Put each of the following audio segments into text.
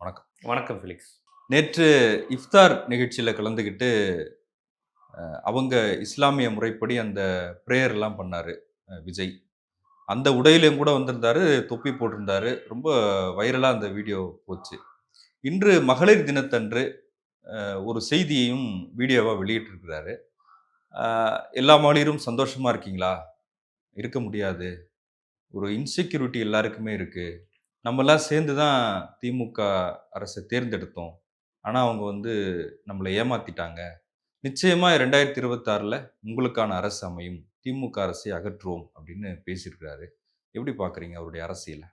வணக்கம். வணக்கம் ஃபிலிக்ஸ். நேற்று இஃப்தார் நிகழ்ச்சியில் கலந்துக்கிட்டு அவங்க இஸ்லாமிய முறைப்படி அந்த ப்ரேயர் எல்லாம் பண்ணாரு விஜய். அந்த உடையிலையும் கூட வந்திருந்தாரு தொப்பி போட்டிருந்தாரு. ரொம்ப வைரலாக அந்த வீடியோ போச்சு. இன்று மகளிர் தினத்தன்று ஒரு செய்தியையும் வீடியோவாக வெளியிட்டிருக்கிறாரு. எல்லா மகளிரும் சந்தோஷமா இருக்கீங்களா? இருக்க முடியாது. ஒரு இன்செக்யூரிட்டி எல்லாருக்குமே இருக்கு. நம்மெல்லாம் சேர்ந்து தான் திமுக அரசை தேர்ந்தெடுத்தோம். ஆனால் அவங்க வந்து நம்மளை ஏமாத்திட்டாங்க. நிச்சயமாக ரெண்டாயிரத்தி இருபத்தாறில் உங்களுக்கான அரசு அமையும். திமுக அரசை அகற்றுவோம் அப்படின்னு பேசியிருக்கிறாரு. எப்படி பார்க்குறீங்க அவருடைய அரசியலை?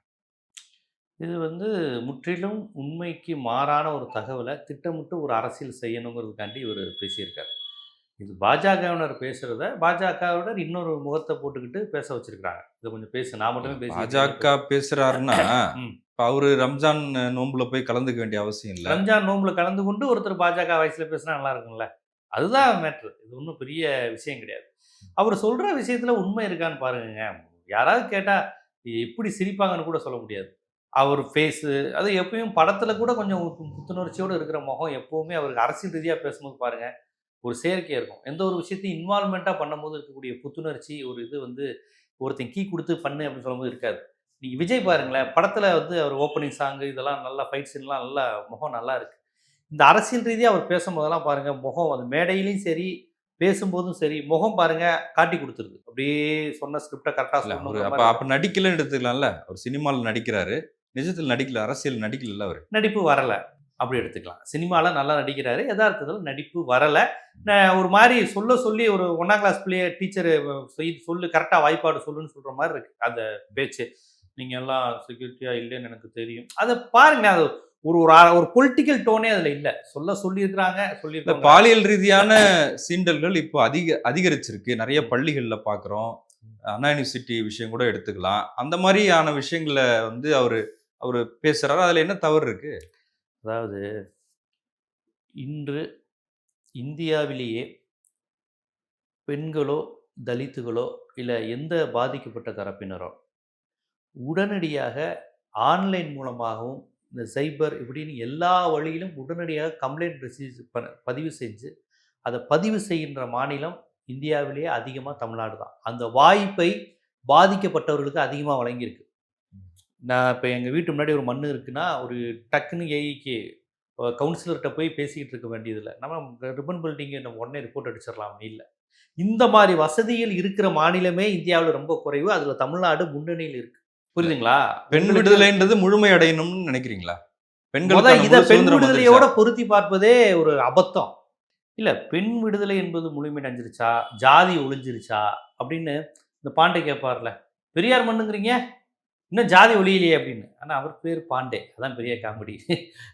இது வந்து முற்றிலும் உண்மைக்கு மாறான ஒரு தகவலை திட்டமிட்டு ஒரு அரசியல் செய்யணுங்கிறதுக்காண்டி இவர் பேசியிருக்கார். இது பாஜகவினர் பேசுறத பாஜகவினர் இன்னொரு முகத்தை போட்டுக்கிட்டு பேச வச்சிருக்காங்க இதை கொஞ்சம் பேசு நான் மட்டுமே பேசி பாஜக பேசுறாருன்னா அவரு ரம்ஜான் நோன்புல போய் கலந்துக்க வேண்டிய அவசியம் இல்லை. ரம்ஜான் நோம்புல கலந்து கொண்டு ஒருத்தர் பாஜக வயசுல பேசினா நல்லா இருக்கும்ல. அதுதான் மேட்ரு இது ஒன்றும் பெரிய விஷயம் கிடையாது. அவர் சொல்ற விஷயத்துல உண்மை இருக்கான்னு பாருங்க யாராவது கேட்டா எப்படி சிரிப்பாங்கன்னு கூட சொல்ல முடியாது. அவர் ஃபேஸு அது எப்பயும் படத்துல கூட கொஞ்சம் புத்துணர்ச்சியோடு இருக்கிற முகம் எப்பவுமே அவருக்கு அரசியல் ரீதியா பேசும்போது பாருங்க ஒரு செயற்கையாக இருக்கும். எந்த ஒரு விஷயத்தையும் இன்வால்மெண்ட்டாக பண்ணும்போது இருக்கக்கூடிய புத்துணர்ச்சி ஒரு இது வந்து ஒருத்தன் கீ கொடுத்து பண்ணு அப்படின்னு சொல்லும்போது இருக்காது. நீங்கள் விஜய் பாருங்களேன் படத்தில் வந்து அவர் ஓப்பனிங் சாங்கு இதெல்லாம் நல்லா ஃபைட் சீன்லாம் நல்லா முகம் நல்லா இருக்கு. இந்த அரசியல் ரீதியாக அவர் பேசும்போதெல்லாம் பாருங்க முகம் அது மேடையிலையும் சரி பேசும்போதும் சரி முகம் பாருங்க காட்டி கொடுத்துருது. அப்படியே சொன்ன ஸ்கிரிப்டை கரெக்டாக சொல்லணும் அப்ப அப்ப நடிக்கலன்னு எடுத்துக்கலாம்ல. அவர் சினிமாவில் நடிக்கிறாரு. நிஜத்தில் நடிக்கல அரசியல் நடிக்கல அவர்? நடிப்பு வரலை. அப்படி எடுத்துக்கலாம். சினிமாவில் நல்லா நடிக்கிறாரு. யதார்த்தத்தில் நடிப்பு வரலை. ஒரு மாதிரி சொல்ல சொல்லி ஒரு ஒன்றாம் கிளாஸ் பிள்ளைய டீச்சர் சொல்லு கரெக்டாக வாய்ப்பாடு சொல்லுன்னு சொல்கிற மாதிரி இருக்கு. அந்த பேச்சு. நீங்கள் எல்லாம் செக்யூரிட்டியாக இல்லைன்னு எனக்கு தெரியும். அதை பாருங்க அது ஒரு ஒரு ஒரு பொலிட்டிக்கல் டோனே அதில் இல்லை. சொல்ல சொல்லியிருக்கிறாங்க இந்த சொல்லியிருக்காங்க பாலியல் ரீதியான சீண்டல்கள் இப்போ அதிக அதிகரிச்சிருக்கு. நிறைய பள்ளிகள்ல பாக்குறோம். அண்ணா யூனிவர்சிட்டி விஷயம் கூட எடுத்துக்கலாம். அந்த மாதிரியான விஷயங்களை வந்து அவரு அவரு பேசுறாரு. அதுல என்ன தவறு இருக்கு? அதாவது இன்று இந்தியாவிலேயே பெண்களோ தலித்துகளோ இல்லை எந்த பாதிக்கப்பட்ட தரப்பினரோ உடனடியாக ஆன்லைன் மூலமாகவும் இந்த சைபர் இப்படின்னு எல்லா வழியிலும் உடனடியாக கம்ப்ளைண்ட் ரிசீவ் பதிவு செஞ்சு அதை பதிவு செய்கின்ற மாநிலம் இந்தியாவிலேயே அதிகமாக தமிழ்நாடு தான். அந்த வாய்ப்பை பாதிக்கப்பட்டவர்களுக்கு அதிகமாக வழங்கியிருக்கு. நான் இப்போ எங்கள் வீட்டு முன்னாடி ஒரு மண் இருக்குன்னா ஒரு டக்குன்னு ஏஐக்கு கவுன்சிலர்கிட்ட போய் பேசிக்கிட்டு இருக்க வேண்டியதில்லை. நம்ம ரிப்பன் பில்டிங்கு நம்ம உடனே ரிப்போர்ட் அடிச்சிடலாம் இல்லை. இந்த மாதிரி வசதிகள் இருக்கிற மாநிலமே இந்தியாவில் ரொம்ப குறைவு. அதில் தமிழ்நாடு முன்னணியில் இருக்கு. புரியுதுங்களா? பெண் விடுதலைன்றது முழுமை அடையணும்னு நினைக்கிறீங்களா? பெண்களுக்கான இதை பெண் விடுதலையோட? பொருத்தி பார்ப்பதே ஒரு அபத்தம். இல்ல பெண் விடுதலை என்பது முழுமையடைஞ்சிருச்சா ஜாதி ஒழிஞ்சிருச்சா அப்படின்னு இந்த பாண்டே கேட்பார்ல பெரியார் மண்ணுங்கிறீங்க? இன்னும் ஜாதி ஒளியிலேயே அப்படின்னு. ஆனால் அவர் பேர் பாண்டே. அதான் பெரிய காமெடி.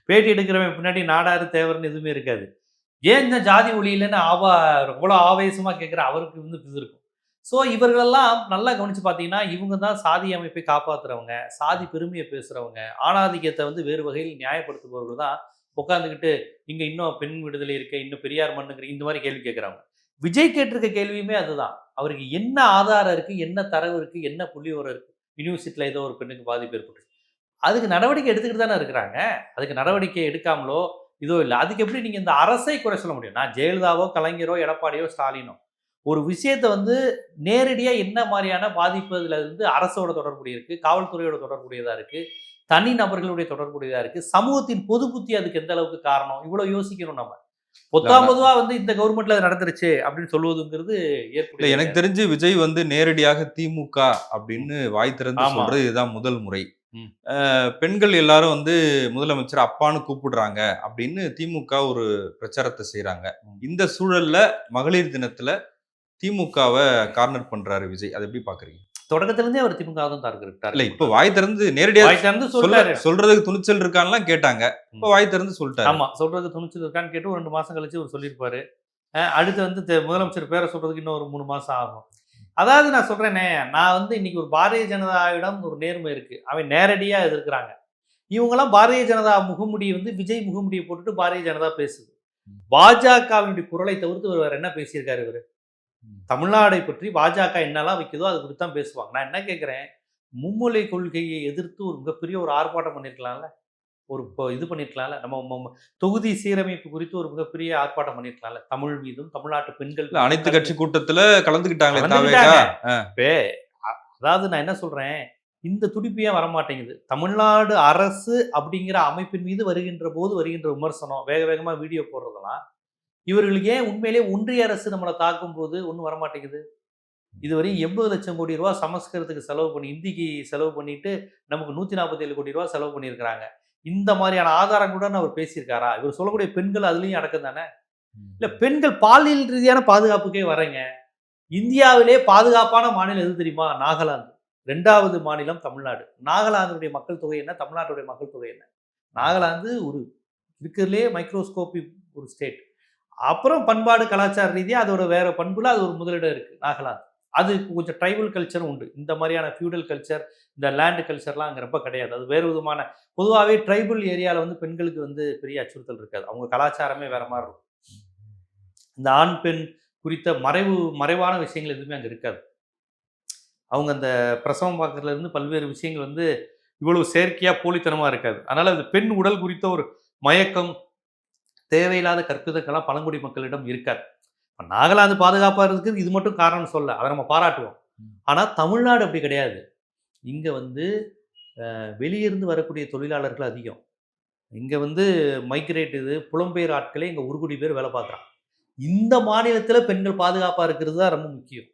பேட்டி எடுக்கிறவன் பின்னாடி நாடாறு தேவர்னு எதுவுமே இருக்காது. ஏன் இந்த ஜாதி ஒளியிலன்னு ஆவா எவ்வளோ ஆவேசமாக கேட்குற அவருக்கு வந்து இது இருக்கும். ஸோ இவர்களெல்லாம் நல்லா கவனித்து பார்த்தீங்கன்னா இவங்க தான் சாதி அமைப்பை காப்பாற்றுறவங்க சாதி பெருமையை பேசுகிறவங்க ஆணாதிக்கத்தை வந்து வேறு வகையில் நியாயப்படுத்துபவர்கள் தான் உட்காந்துக்கிட்டு இங்கே இன்னும் பெண் விடுதலை இருக்குது இன்னும் பெரியார் மண்ணுங்கிற இந்த மாதிரி கேள்வி கேட்குறாங்க விஜய் கேட்டிருக்க கேள்வியுமே அதுதான். அவருக்கு என்ன ஆதாரம் இருக்குது என்ன தரவு இருக்குது என்ன புள்ளி இருக்குது யூனிவர்சிட்டியில் ஏதோ ஒரு பெண்ணுக்கு பாதிப்பு ஏற்பட்டு அதுக்கு நடவடிக்கை எடுத்துக்கிட்டு தானே இருக்கிறாங்க. அதுக்கு நடவடிக்கை எடுக்காமலோ இதோ இல்லை. அதுக்கு எப்படி நீங்கள் இந்த அரசை குறை சொல்ல முடியும்? நான் ஜெயலலிதாவோ கலைஞரோ எடப்பாடியோ ஸ்டாலினோ. ஒரு விஷயத்தை வந்து நேரடியாக என்ன மாதிரியான பாதிப்பு அதில் இருந்து அரசோட தொடர்புடைய இருக்குது காவல்துறையோட தொடர்புடையதாக இருக்குது தனி நபர்களுடைய தொடர்புடையதாக இருக்குது சமூகத்தின் பொது புத்தி அதுக்கு எந்த அளவுக்கு காரணம்? இவ்வளோ யோசிக்கணும் நம்ம. பொத்தாம் பொதுவா வந்து இந்த கவர்மெண்ட்ல நடந்துருச்சு அப்படின்னு சொல்லுவதுங்கிறது இல்ல ஏற்புடைய எனக்கு தெரிஞ்சு விஜய் வந்து நேரடியாக திமுக அப்படின்னு வாய் திறந்து. சொல்றது இதுதான் முதல் முறை. பெண்கள் எல்லாரும் வந்து முதலமைச்சர் அப்பான்னு கூப்பிடுறாங்க அப்படின்னு திமுக ஒரு பிரச்சாரத்தை செய்றாங்க. ம். இந்த சூழல்ல மகளிர் தினத்துல திமுகவை கார்னர் பண்றாரு விஜய். அதை எப்படி பாக்குறீங்க? தொடக்கத்துல இருந்தே அவர் திமுக தான் டார்கெட் இல்ல இப்ப வாய் திறந்து நேரடியா வாய் திறந்து சொல்றாரு. சொல்றதுக்கு துணிச்சல் இருக்கான்லாம் கேட்டாங்க. இப்ப. வாய் திறந்து சொல்லிட்டாரு. ஆமா சொல்றது துணிச்சல் இருக்கான்னு கேட்டு ஒரு ரெண்டு மாசம் கழிச்சு அவர் சொல்லியிருப்பாரு. அடுத்து வந்து முதலமைச்சர் பேரை சொல்றதுக்கு இன்னும் ஒரு மூணு மாசம் ஆகும். அதாவது நான் சொல்றேனே நான் வந்து இன்னைக்கு ஒரு பாரதிய ஜனதாவிடம் ஒரு நேர்மை இருக்கு. அவன் நேரடியா எதிர்க்கிறாங்க. இவங்கெல்லாம் பாரதிய ஜனதா முகமுடி வந்து விஜய் முகமுடியை போட்டுட்டு பாரதிய ஜனதா பேசுது. பாஜகவினுடைய குரலை தவிர்த்து வேற என்ன பேசியிருக்காரு இவர்? தமிழ்நாடை பற்றி பாஜக என்னெல்லாம் வைக்குதோ அது குறித்து தான் பேசுவாங்க. நான் என்ன கேட்குறேன்? மும்மொழி கொள்கையை எதிர்த்து ஒரு மிகப்பெரிய ஒரு ஆர்ப்பாட்டம் பண்ணியிருக்கலாம்ல? ஒரு இப்போ இது பண்ணிருக்கலாம்ல நம்ம தொகுதி சீரமைப்பு குறித்து ஒரு மிகப்பெரிய ஆர்ப்பாட்டம் பண்ணிருக்கலாம்ல தமிழ் மீதும் தமிழ்நாட்டு பெண்கள் அனைத்து கட்சி கூட்டத்துல கலந்துக்கிட்டாங்களே அதாவது நான் என்ன சொல்றேன்? இந்த துடிப்பு ஏன் வரமாட்டேங்குது? தமிழ்நாடு அரசு அப்படிங்கிற அமைப்பின் மீது வருகின்ற போது வருகின்ற விமர்சனம் வேக வேகமா வீடியோ போடுறதெல்லாம் இவர்களுக்கு ஏன் உண்மையிலேயே ஒன்றிய அரசு நம்மளை தாக்கும் போது ஒன்றும் வரமாட்டேங்குது? இதுவரை எண்பது லட்சம் கோடி ரூபா சமஸ்கிருதத்துக்கு செலவு பண்ணி இந்திக்கு செலவு பண்ணிட்டு நமக்கு நூத்தி நாற்பத்தி ஏழு கோடி ரூபா செலவு பண்ணியிருக்கிறாங்க. இந்த மாதிரியான ஆதாரங்களுடன் அவர் பேசியிருக்காரா? இவர் சொல்லக்கூடிய பெண்கள் அதுலயும் அடக்கம் தானே? இல்ல பெண்கள் பாலியல் ரீதியான பாதுகாப்புக்கே வரேங்க. இந்தியாவிலே பாதுகாப்பான மாநிலம் எது தெரியுமா? நாகாலாந்து. ரெண்டாவது மாநிலம் தமிழ்நாடு. நாகாலாந்துடைய மக்கள் தொகை என்ன? தமிழ்நாட்டுடைய மக்கள் தொகை என்ன? நாகாலாந்து ஒரு இருக்கிறதுலே மைக்ரோஸ்கோபிக் ஒரு ஸ்டேட் அப்புறம் பண்பாடு கலாச்சார ரீதியாக அதோட வேற பண்புல அது ஒரு முதலிடம் இருக்கு. நாகாலாந்து. அது கொஞ்சம் ட்ரைபல் கல்ச்சரும் உண்டு. இந்த மாதிரியான ஃபியூடல் கல்ச்சர் இந்த லேண்டு கல்ச்சர்லாம் அங்கே ரொம்ப கிடையாது. அது வேறு விதமான பொதுவாகவே ட்ரைபல் ஏரியாவில் வந்து பெண்களுக்கு வந்து பெரிய அச்சுறுத்தல் இருக்காது. அவங்க கலாச்சாரமே வேற மாதிரி இருக்கும். இந்த ஆண் பெண் குறித்த மறைவு மறைவான விஷயங்கள் எதுவுமே அங்கே இருக்காது. அவங்க அந்த பிரசவம் பார்க்கறதுலேருந்து பல்வேறு விஷயங்கள் வந்து இவ்வளவு செயற்கையாக போலித்தனமாக இருக்காது. அதனால் அது பெண் உடல் குறித்த ஒரு மயக்கம் தேவையில்லாத கற்பிதங்கள்லாம் பழங்குடி மக்களிடம் இருக்காது. இப்ப நாகாலாந்து பாதுகாப்பாக இருக்கிறது இது மட்டும் காரணம் சொல்ல அதை நம்ம பாராட்டுவோம். ஆனால் தமிழ்நாடு அப்படி கிடையாது. இங்கே வந்து வெளியிருந்து வரக்கூடிய தொழிலாளர்கள் அதிகம். இங்கே வந்து மைக்ரேட் இது புலம்பெயர் ஆட்களே இங்கே ஒரு கோடி பேர் வேலை பார்க்குறான் இந்த மாநிலத்தில் பெண்கள் பாதுகாப்பாக இருக்கிறது தான் ரொம்ப முக்கியம்.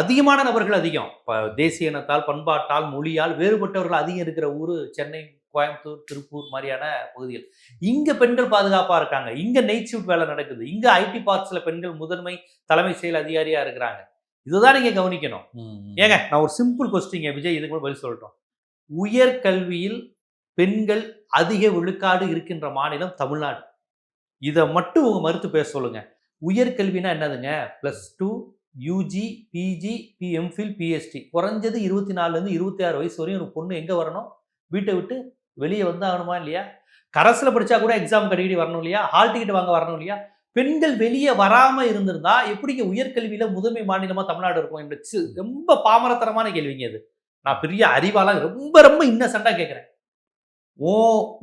அதிகமான நபர்கள் அதிகம். இப்போ தேசிய இனத்தால் பண்பாட்டால் மொழியால் வேறுபட்டவர்கள் அதிகம் இருக்கிற ஊர் சென்னை கோயம்புத்தூர் திருப்பூர் மாதிரியான பகுதிகள். இங்கே பெண்கள் பாதுகாப்பாக இருக்காங்க. இங்கே நைட் ஷிஃப்ட் வேலை நடக்குது. இங்கே ஐடி பார்க்ஸில் பெண்கள் முதன்மை தலைமை செயல் அதிகாரியாக இருக்கிறாங்க. இதுதான் நீங்கள் கவனிக்கணும். ஏங்க நான் ஒரு சிம்பிள் கொஸ்டிங்க விஜய் இதுக்கு கூட பதில் சொல்லட்டும். உயர்கல்வியில் பெண்கள் அதிக விழுக்காடு இருக்கின்ற மாநிலம் தமிழ்நாடு. இதை மட்டும் உங்க மறுத்து பேச சொல்லுங்க. உயர்கல்வினா என்னதுங்க? Plus two UG PG MPhil PhD குறைஞ்சது இருபத்தி நாலுலேருந்து இருபத்தி ஆறு வயசு வரையும் ஒரு பொண்ணு எங்கே வரணும்? வீட்டை விட்டு வெளியே வந்து ஆகணுமா இல்லையா? கரஸில் படித்தா கூட எக்ஸாம் கடிக்கடி வரணும் இல்லையா? ஹால் டிக்கெட் வாங்க வரணும் இல்லையா? பெண்கள் வெளியே வராமல் இருந்திருந்தா எப்படிங்க உயர்கல்வியில் முதன்மை மாநிலமாக தமிழ்நாடு இருக்கும் என்ற ரொம்ப பாமரத்தனமான கேள்விங்க இது. நான் பெரிய அறிவாலாம் ரொம்ப ரொம்ப இன்னசெண்டாக கேட்குறேன் ஓ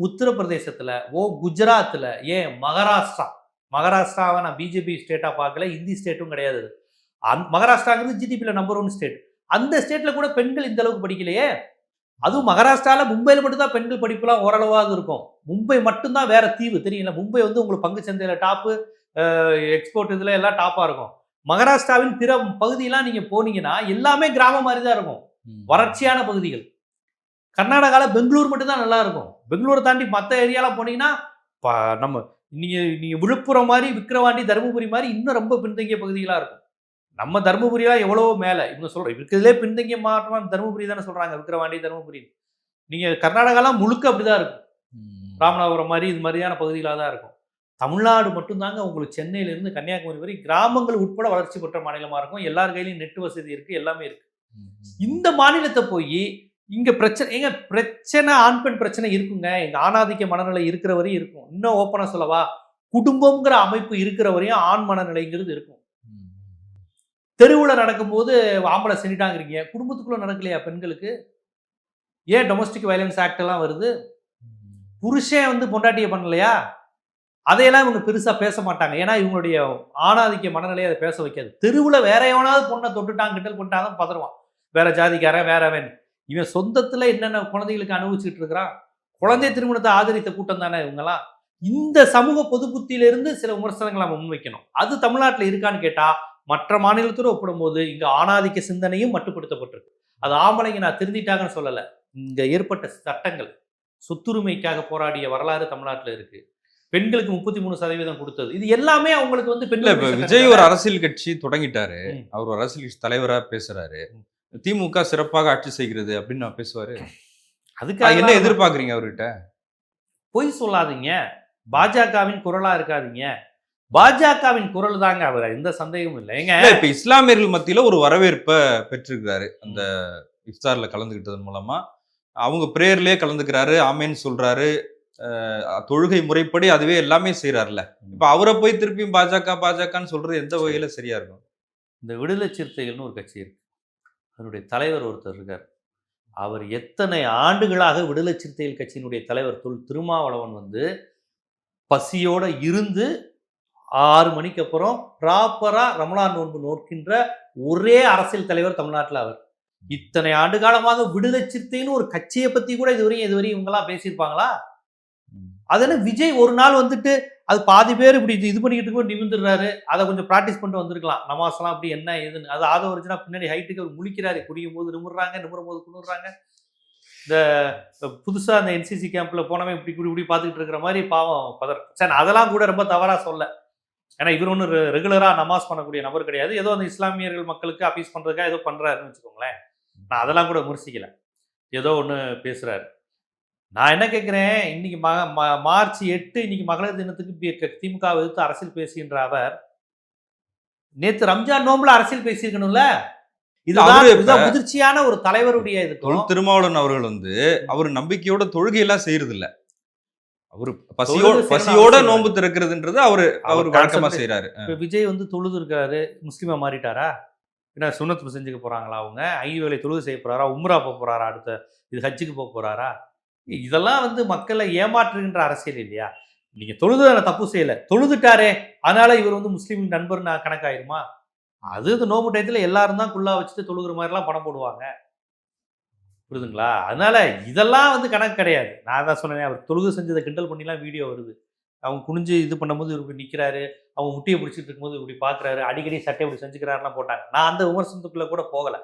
உத்தரப்பிரதேசத்தில் ஓ குஜராத்தில் ஏன் மகாராஷ்டிரா. மகாராஷ்டிராவை நான் பிஜேபி ஸ்டேட்டாக பார்க்கல இந்தி ஸ்டேட்டும் கிடையாது அந் மகாராஷ்டிராங்கிறது ஜிடிபியில் நம்பர் ஒன் ஸ்டேட் அந்த ஸ்டேட்டில் கூட பெண்கள் இந்த அளவுக்கு படிக்கலையே? அதுவும் மகாராஷ்டிரால மும்பையில் மட்டும்தான் பெண்கள் படிப்புலாம் ஓரளவாவது இருக்கும். மும்பை மட்டும்தான் வேற தீவு தெரியல மும்பை வந்து உங்களுக்கு பங்கு சந்தையில டாப்பு எக்ஸ்போர்ட் இதுல எல்லாம் டாப்பா இருக்கும். மகாராஷ்டிராவின் பிற பகுதியெல்லாம் நீங்க போனீங்கன்னா எல்லாமே கிராமம் மாதிரி தான் இருக்கும் வறட்சியான பகுதிகள். கர்நாடகாவில் பெங்களூர் மட்டும்தான் நல்லா இருக்கும். பெங்களூரை தாண்டி மற்ற ஏரியாலாம் போனீங்கன்னா நம்ம நீங்கள் நீங்கள் விழுப்புரம் மாதிரி விக்கிரவாண்டி தருமபுரி மாதிரி இன்னும் ரொம்ப பின்தங்கிய பகுதிகளாக இருக்கும். நம்ம தருமபுரியெல்லாம் எவ்வளவோ மேலே இவங்க சொல்கிறோம் இருக்கிறதுலே பின்தங்கிய மாவட்டமாக தருமபுரி தானே சொல்கிறாங்க விக்கிரவாண்டி தருமபுரி. நீங்கள் கர்நாடகாலாம் முழுக்க அப்படி தான் இருக்கும் ராமநாதபுரம் மாதிரி இது மாதிரியான பகுதிகளாக தான் இருக்கும். தமிழ்நாடு மட்டும்தாங்க உங்களுக்கு சென்னையிலேருந்து கன்னியாகுமரி வரை கிராமங்கள் உட்பட வளர்ச்சி பெற்ற மாநிலமாக இருக்கும். எல்லார் கையிலையும் நெட் வசதி இருக்குது எல்லாமே இருக்குது இந்த மாநிலத்தை போய் இங்க பிரச்சனை ஏங்க பிரச்சனை ஆண் பெண் பிரச்சனை இருக்குங்க. எங்க ஆணாதிக்க மனநிலை இருக்கிற வரையும் இருக்கும். இன்னும் ஓப்பனா சொல்லவா? குடும்பம்ங்கிற அமைப்பு இருக்கிற வரையும் ஆண் மனநிலைங்கிறது இருக்கும். தெருவில் நடக்கும்போது ஆம்பளை செஞ்சிட்டாங்கிறீங்க குடும்பத்துக்குள்ள நடக்கலையா பெண்களுக்கு? ஏன் டொமஸ்டிக் வயலன்ஸ் ஆக்ட் எல்லாம் வருது? புருஷன் வந்து பொண்டாட்டியை பண்ணலையா? அதையெல்லாம் இவங்க பெருசாக பேச மாட்டாங்க. ஏன்னா இவங்களுடைய ஆணாதிக்க மனநிலையை அதை பேச வைக்காது. தெருவில் வேற எவனாவது பொண்ணை தொட்டுட்டாங்க கிட்டல் பண்ணிட்டாங்க பதறுவான். வேற ஜாதிக்காரன் வேற வேணும் இவன் சொந்தத்தில் என்னென்ன குழந்தைகளுக்கு அனுபவிச்சுட்டு இருக்கிறான்? குழந்தை திருமணத்தை ஆதரித்த கூட்டம் தானே இவங்கெல்லாம்? இந்த சமூக பொது புத்தியிலிருந்து சில விமர்சனங்களை நம்ம முன்வைக்கணும். அது தமிழ்நாட்டில் இருக்கான்னு கேட்டால் மற்ற மாநிலத்தோடு ஒப்பிடும்போது இங்க ஆணாதிக்க சிந்தனையும் மட்டுப்படுத்தப்பட்டிருக்கு. அது ஆம்பளைங்க நான் திருந்திட்டாங்கன்னு சொல்லல. இங்க ஏற்பட்ட சட்டங்கள் சொத்துரிமைக்காக போராடிய வரலாறு தமிழ்நாட்டில் இருக்கு. பெண்களுக்கு முப்பத்தி மூணு சதவீதம் கொடுத்தது. இது எல்லாமே அவங்களுக்கு வந்து பெண்கள் விஜய். ஒரு அரசியல் கட்சி தொடங்கிட்டாரு. அவர் ஒரு அரசியல் கட்சி தலைவரா பேசுறாரு. திமுக சிறப்பாக ஆட்சி செய்கிறது அப்படின்னு நான் பேசுவாரு. அதுக்காக என்ன எதிர்பார்க்கறீங்க அவர்கிட்ட? பொய் சொல்லாதீங்க. பாஜகவின் குரலா இருக்காதீங்க. பாஜகவின் குரல் தாங்க அவர் எந்த சந்தேகமும் இல்லை. ஏங்க? இல்ல இப்ப இஸ்லாமியர்கள் மத்தியில ஒரு வரவேற்பை பெற்றிருக்கிறாரு. அந்த இஃப்தார்ல கலந்துகிட்டதன் மூலமா. அவங்க பிரேயர்லயே கலந்துக்கிறாரு ஆமேன்னு சொல்றாரு. தொழுகை முறைப்படி அதுவே எல்லாமே செய்யறாருல இப்ப அவரை போய் திருப்பியும் பாஜக பாஜகன்னு சொல்றது எந்த வகையில சரியா இருக்கும்? இந்த விடுதலை சிறுத்தைகள்னு ஒரு கட்சி இருக்கு. அதனுடைய தலைவர் ஒருத்தர் இருக்கார். அவர் எத்தனை ஆண்டுகளாக விடுதலை சிறுத்தைகள் கட்சியினுடைய தலைவர் தொல் திருமாவளவன் வந்து பசியோட இருந்து ஆறு மணிக்கு அப்புறம் ப்ராப்பராக ரமலான் நோன்பு நோக்கின்ற ஒரே அரசியல் தலைவர் தமிழ்நாட்டில் அவர். இத்தனை ஆண்டு காலமாக விடுதலை சிறுத்தைன்னு ஒரு கட்சியை பற்றி கூட இதுவரையும் இதுவரையும் இவங்கெல்லாம் பேசியிருப்பாங்களா? அதன விஜய் ஒரு நாள் வந்துட்டு அது பாதி பேர் இப்படி இது இது பண்ணிக்கிட்டு போய் நிமிந்துடுறாரு அதை கொஞ்சம் ப்ராக்டிஸ் பண்ணிட்டு வந்திருக்கலாம். நமாஸ்லாம் அப்படி என்ன ஏதுன்னு. அது ஆதவ வரைச்சுனா பின்னாடி ஹைட்டுக்கு அவர் முழிக்கிறாரு. குடியும் போது நிமிடுறாங்க நிமிடும் போது குளிர்றாங்க. இந்த புதுசாக அந்த என்சிசி கேம்ப்ல போனவன் இப்படி இப்படி இப்படி பார்த்துக்கிட்டு இருக்கிற மாதிரி பாவம் பதர். சார் அதெல்லாம் கூட ரொம்ப தவறாக சொல்ல. ஏன்னா இவர் ஒன்றும் ரெகுலரா நமாஸ் பண்ணக்கூடிய நபர் கிடையாது. ஏதோ அந்த இஸ்லாமியர்கள் மக்களுக்கு அப்பீஸ் பண்றதுக்காக ஏதோ பண்றாருன்னு வச்சுக்கோங்களேன். நான் அதெல்லாம் கூட விமர்சிக்கல. ஏதோ ஒன்று பேசுறாரு. நான் என்ன கேட்குறேன் இன்னைக்கு ம மார்ச் எட்டு இன்னைக்கு மகளிர் தினத்துக்கு திமுக எதிர்த்து அரசியல் பேசுகின்ற அவர் நேத்து ரம்ஜான் நோம்புல அரசியல் பேசியிருக்கணும்ல? இதுதான் முதிர்ச்சியான ஒரு தலைவருடைய இது திருமாவளவன் அவர்கள் வந்து அவர் நம்பிக்கையோட தொழுகையெல்லாம் செய்யறது இல்ல அவரு பசியோட பசியோட நோன்பு திறக்கிறதுன்றது அவரு அவர் வழக்கமா செய்யறாரு விஜய் வந்து தொழுது இருக்காரு முஸ்லீமா மாறிட்டாரா? என்ன சுண்ணத்து செஞ்சுக்க போறாங்களா அவங்க? ஐந்து வேலை தொழுது செய்ய போறாரா? உம்ரா போக போறாரா? அடுத்த இது ஹஜ்ஜுக்கு போக போறாரா? இதெல்லாம் வந்து மக்களை ஏமாற்றுகின்ற அரசியல் இல்லையா? நீங்க தொழுது நான் தப்பு செய்யல. தொழுதுட்டாரே அதனால இவர் வந்து முஸ்லீம் நண்பர் நான் கணக்காயிருமா? அது இந்த நோம்பு டயத்துல எல்லாரும் தான் குள்ளா வச்சுட்டு தொழுகிற மாதிரிலாம் படம் போடுவாங்க. புரியுதுங்களா? அதனால இதெல்லாம் வந்து கணக்கு கிடையாது. நான் தான் சொன்னேன் அவர் தொழுகு செஞ்சதை கிண்டல் பண்ணிலாம் வீடியோ வருது. அவங்க குனிஞ்சு இது பண்ணும்போது இவர் இப்படி நிற்கிறாரு அவங்க முட்டியை பிடிச்சிட்டு இருக்கும்போது இப்படி பார்க்குறாரு அடிக்கடி சட்டை இப்படி செஞ்சுக்கிறாருலாம் போட்டாங்க. நான் அந்த விமர்சனத்துக்குள்ளே கூட போகலை.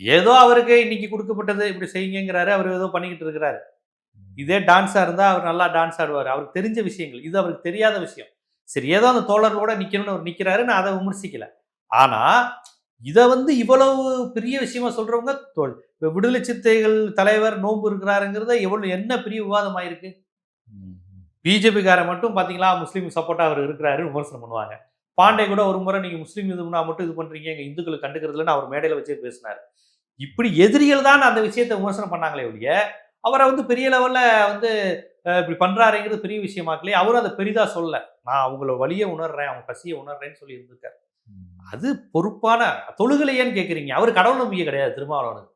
ஏதோ அவருக்கு இன்னைக்கு கொடுக்கப்பட்டது இப்படி செய்யுங்கிறாரு அவர் ஏதோ பண்ணிக்கிட்டு இருக்கிறாரு. இதே டான்ஸாக இருந்தால் அவர் நல்லா டான்ஸ் ஆடுவார். அவருக்கு தெரிஞ்ச விஷயங்கள் இது அவருக்கு தெரியாத விஷயம். சரி ஏதோ அந்த தோழர்களோட நிற்கணும்னு அவர் நிற்கிறாரு நான் அதை விமர்சிக்கலை. ஆனால் இதை வந்து இவ்வளவு பெரிய விஷயமா சொல்றவங்க தோல் இப்போ விடுதலை சித்தைகள் தலைவர் நோன்பு இருக்கிறாருங்கிறத எவ்வளவு என்ன பெரிய விவாதம் ஆயிருக்கு பிஜேபிக்காரன் மட்டும் பார்த்தீங்களா முஸ்லீம் சப்போர்ட்டாக அவர் இருக்கிறாரு விமர்சனம் பண்ணுவாங்க. பாண்டே கூட ஒரு முறை நீங்கள் முஸ்லீம் இதுனா மட்டும் இது பண்ணுறீங்க எங்கள் இந்துக்களை கண்டுக்கிறதுலன்னு அவர் மேடையில் வச்சு பேசினார். இப்படி எதிரிகள் தான் அந்த விஷயத்தை விமர்சனம் பண்ணாங்களே ஒழிய அவரை வந்து பெரிய லெவலில் வந்து இப்படி பண்ணுறாருங்கிறது பெரிய விஷயமாக்கலையே அவரும் அதை பெரிதாக சொல்லலை நான் அவங்கள வழியை உணர்றேன் அவங்க பசியை உணர்றேன்னு சொல்லி இருந்திருக்காரு. அது பொறுப்பான தொழுகலையேன்னு கேட்குறீங்க அவர் கடவுள் நம்பிக்கை கிடையாது திருமாவளவனுக்கு.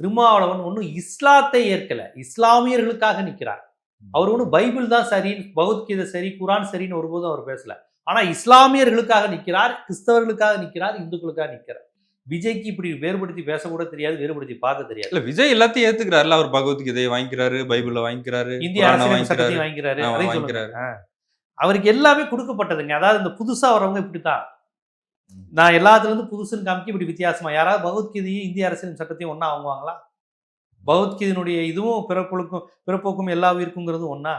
திருமாவளவன் ஒன்றும் இஸ்லாத்தை ஏற்கல. இஸ்லாமியர்களுக்காக நிற்கிறார் அவர் ஒன்றும் பைபிள் தான் சரி பகவத்கீதை சரி குரான் சரின்னு ஒருபோதும் அவர் பேசல. ஆனா இஸ்லாமியர்களுக்காக நிற்கிறார் கிறிஸ்தவர்களுக்காக நிற்கிறார் இந்துக்களுக்காக நிற்கிறார் விஜய்க்கு இப்படி வேறுபடுத்தி பேசக்கூட தெரியாது வேறுபடுத்தி பார்க்க தெரியாது. இல்ல விஜய் எல்லாத்தையும் ஏத்துக்கிறாருல அவர் பகவத்கீதையை வாங்கிக்கிறாரு பைபிள வாங்கிக்கிறாரு இந்திய வாங்கிக்கிறாரு. வாங்கிக்கிறாரு. அவருக்கு எல்லாமே கொடுக்கப்பட்டதுங்க. அதாவது இந்த புதுசா வரவங்க இப்படித்தான். நான் எல்லாத்துல இருந்து புதுசுன்னு காமிக்க இப்படி வித்தியாசமா? யாராவது பகவத்கீதையும் இந்திய அரசியல் சட்டத்தையும் ஒண்ணா வாங்குவாங்களா பகவத்கீதையினுடைய இதுவும் பிறப்புக்கும் பிறப்போக்கும் எல்லா உயிருக்குங்கிறது ஒண்ணா?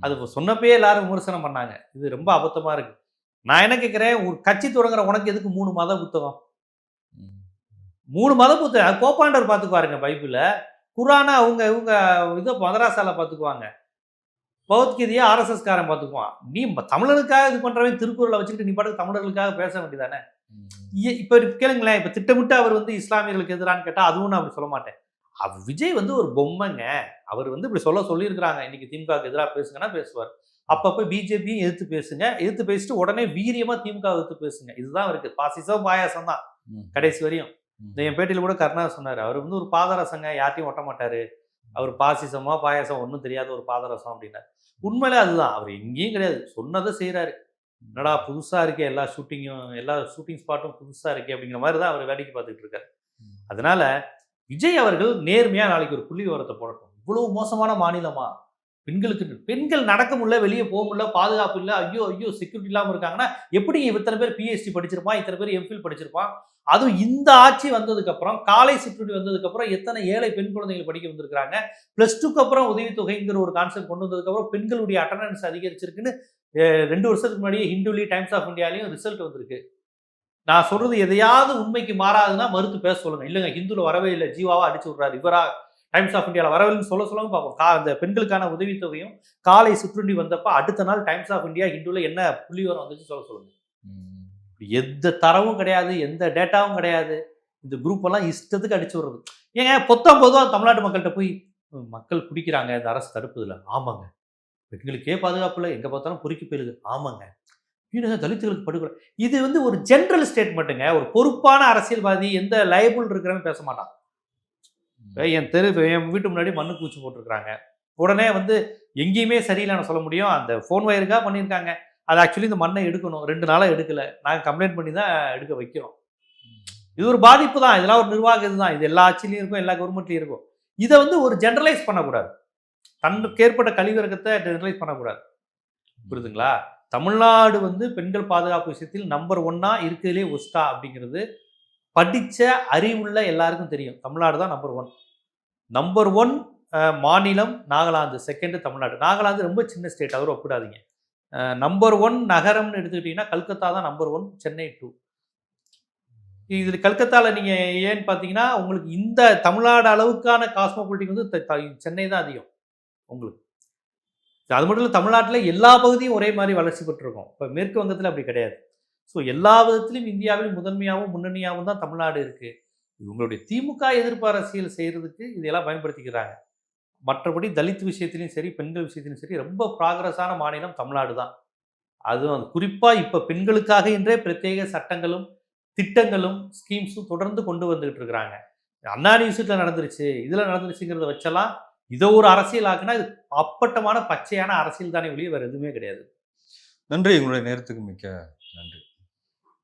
அது சொன்னப்பயே எல்லாரும் விமர்சனம் பண்ணாங்க. இது ரொம்ப அபத்தமா இருக்கு. நான் என்ன கேட்கிறேன் ஒரு கட்சி தொடங்குற உனக்கு எதுக்கு மூணு மத புத்தகம்? மூணு மத புத்தகம். அது போப்பாண்டவர் பார்த்துக்குவாருங்க பைபிள குரானை அவங்க இவங்க இதை மதராசால பார்த்துக்குவாங்க பகவத்கீதையை ஆர்எஸ்எஸ் காரன் பார்த்துக்குவான். நீ தமிழனுக்காக இது பண்றவன் திருக்குறளை வச்சுக்கிட்டு நீ பாட்டுக்கு தமிழர்களுக்காக பேச வேண்டியதானே? இப்ப கேளுங்களேன் இப்ப திட்டமிட்டு அவர் வந்து இஸ்லாமியர்களுக்கு எதிரான்னு கேட்டா அதுவும் நான் அப்படி சொல்ல மாட்டேன். விஜய் வந்து ஒரு பொம்மைங்க. அவர் வந்து இப்படி சொல்ல சொல்லியிருக்கிறாங்க. இன்னைக்கு திமுகவுக்கு எதிராக பேசுங்கன்னா பேசுவார். அப்பப்போ பிஜேபியும் எதிர்த்து பேசுங்க. எதிர்த்து பேசிட்டு உடனே வீரியமா திமுக எதிர்த்து பேசுங்க. இதுதான் இருக்கு பாசிசம் பாயாசம் தான். கடைசி வரையும். இந்த என் பேட்டியில் கூட கருணாஸ் சொன்னார். அவர் வந்து ஒரு பாதரசங்க. யார்ட்டையும் ஒட்ட மாட்டாரு. அவர் பாசிசமா பாயாசம் ஒன்றும் தெரியாத ஒரு பாதரசம் அப்படின்னாரு. உண்மையிலே அதுதான். அவர் எங்கேயும் கிடையாது. சொன்னதை செய்றாரு. என்னடா புதுசா இருக்கே எல்லா ஷூட்டிங்கும் எல்லா ஷூட்டிங் ஸ்பாட்டும் புதுசா இருக்கே அப்படிங்கிற மாதிரி தான் அவர் வேடிக்கை பார்த்துட்டு இருக்காரு. அதனால விஜய் அவர்கள் நேர்மையா நாளைக்கு ஒரு புள்ளி விவரத்தை போடட்டும். இவ்வளவு மோசமான மாநிலமா? பெண்களுக்கு பெண்கள் நடக்க முடியல வெளியே போக முடியல பாதுகாப்பு இல்லை ஐயோ ஐயோ செக்யூரிட்டி இல்லாமல் இருக்காங்கன்னா எப்படி இத்தனை பேர் பிஹெச்டி படிச்சிருப்பான் இத்தனை பேர் எம்ஃபில் படிச்சிருப்பான்? அதுவும் இந்த ஆட்சி வந்ததுக்கப்புறம் காலை சிற்றுண்டி வந்ததுக்கப்புறம் எத்தனை ஏழை பெண் குழந்தைகள் படிக்க வந்திருக்கிறாங்க? ப்ளஸ் டூக்கு அப்புறம் உதவித்தொகைங்கிற ஒரு கான்செப்ட் கொண்டு வந்ததுக்கப்புறம் பெண்களுடைய அட்டண்டன்ஸ் அதிகரிச்சிருக்குன்னு ரெண்டு வருஷத்துக்கு முன்னாடியே ஹிந்துலி டைம்ஸ் ஆஃப் இந்தியாலையும் ரிசல்ட் வந்திருக்கு. நான் சொல்றது எதையாவது உண்மைக்கு மாறாதுன்னா மறுத்து பேச சொல்லுங்க. இல்லைங்க ஹிந்துல வரவே இல்லை. ஜீவாவா அடிச்சு விடுறாரு. இவரா டைம்ஸ் ஆஃப் இந்தியாவில் வரவில்லைன்னு சொல்ல சொல்லுங்க பார்ப்போம். கா அந்த பெண்களுக்கான உதவித்தொகையும் காலை சுற்றுண்டி வந்தப்போ அடுத்த நாள் டைம்ஸ் ஆஃப் இந்தியா ஹிந்துவில் என்ன புள்ளி வரம் வந்துச்சு சொல்ல சொல்லுங்கள் எந்த தரவும் கிடையாது எந்த டேட்டாவும் கிடையாது. இந்த குரூப் எல்லாம் இஷ்டத்துக்கு அடிச்சு விடுறது. ஏங்க பொத்தம் பொதுவாக தமிழ்நாட்டு மக்கள்கிட்ட போய் மக்கள் குடிக்கிறாங்க இந்த அரசு தடுப்புதில்ல. ஆமாங்க. பெண்களுக்கே பாதுகாப்பு இல்லை எங்கே பார்த்தாலும் பொறுக்கி போயிருது ஆமாங்க. இன்னும் தலித்துகளுக்கு படுகொலை. இது வந்து ஒரு ஜென்ரல் ஸ்டேட்மெண்ட்டுங்க ஒரு பொறுப்பான அரசியல்வாதி எந்த லைபிள் இருக்கிறவங்க பேச மாட்டான். என் தெரு என் வீட்டு முன்னாடி மண்ணு பூச்சி போட்டிருக்காங்க உடனே வந்து எங்கேயுமே சரியில்லைன்னு சொல்ல முடியும். அந்த ஃபோன் வயருக்காக பண்ணியிருக்காங்க. அது ஆக்சுவலி இந்த மண்ணை எடுக்கணும். ரெண்டு நாளாக எடுக்கலை. நாங்கள் கம்ப்ளைண்ட் பண்ணி தான் எடுக்க வைக்கிறோம். இது ஒரு பாதிப்பு தான். இதெல்லாம் ஒரு நிர்வாக இதுதான் இது எல்லா ஆட்சிலையும் இருக்கும் எல்லா கவர்மெண்ட்லையும் இருக்கும். இதை வந்து ஒரு ஜென்ரலைஸ் பண்ணக்கூடாது. தன்னுக்கு ஏற்பட்ட கழிவிறக்கத்தை ஜென்ரலைஸ் பண்ணக்கூடாது. புரியுதுங்களா? தமிழ்நாடு வந்து பெண்கள் பாதுகாப்பு விஷயத்தில் நம்பர் ஒன்னா இருக்கிறதுலே ஒஸ்டா அப்படிங்கிறது படித்த அறிவுள்ள எல்லாருக்கும் தெரியும். தமிழ்நாடு தான் நம்பர் ஒன் நம்பர் ஒன் மாநிலம் நாகாலாந்து செகண்டு தமிழ்நாடு. நாகாலாந்து ரொம்ப சின்ன ஸ்டேட் அவர் ஒப்பிடாதீங்க. நம்பர் ஒன் நகரம்னு எடுத்துக்கிட்டிங்கன்னா கல்கத்தா தான் நம்பர் ஒன் சென்னை டூ இது கல்கத்தாவில் நீங்கள் ஏன்னு பார்த்தீங்கன்னா உங்களுக்கு இந்த தமிழ்நாடு அளவுக்கான காஸ்மோபாலிட்டிக் வந்து த- சென்னை தான் அதிகம். உங்களுக்கு. அது மட்டும் இல்லை தமிழ்நாட்டில் எல்லா பகுதியும் ஒரே மாதிரி வளர்ச்சி பெற்றிருக்கும். இப்போ மேற்கு வங்கத்தில் அப்படி கிடையாது. ஸோ எல்லா விதத்திலும் இந்தியாவில் முதன்மையாகவும் முன்னணியாகவும் தான் தமிழ்நாடு இருக்குது இவங்களுடைய திமுக எதிர்ப்பு அரசியல் செய்கிறதுக்கு இதெல்லாம் பயன்படுத்திக்கிறாங்க. மற்றபடி தலித் விஷயத்திலையும் சரி பெண்கள் விஷயத்திலையும் சரி ரொம்ப ப்ராக்ரஸான மாநிலம் தமிழ்நாடு தான். அதுவும் குறிப்பாக இப்போ பெண்களுக்காக என்றே பிரத்யேக சட்டங்களும் திட்டங்களும் ஸ்கீம்ஸும் தொடர்ந்து கொண்டு வந்துகிட்டு இருக்கிறாங்க. அண்ணா யூனிவர்சிட்டியில் நடந்துருச்சு இதில் நடந்துருச்சுங்கிறத வச்செல்லாம் இதை ஒரு அரசியல் ஆக்குனா இது அப்பட்டமான பச்சையான அரசியல் தானே ஒழிய வேறு எதுவுமே கிடையாது. நன்றி உங்களுடைய நேரத்துக்கு மிக்க நன்றி.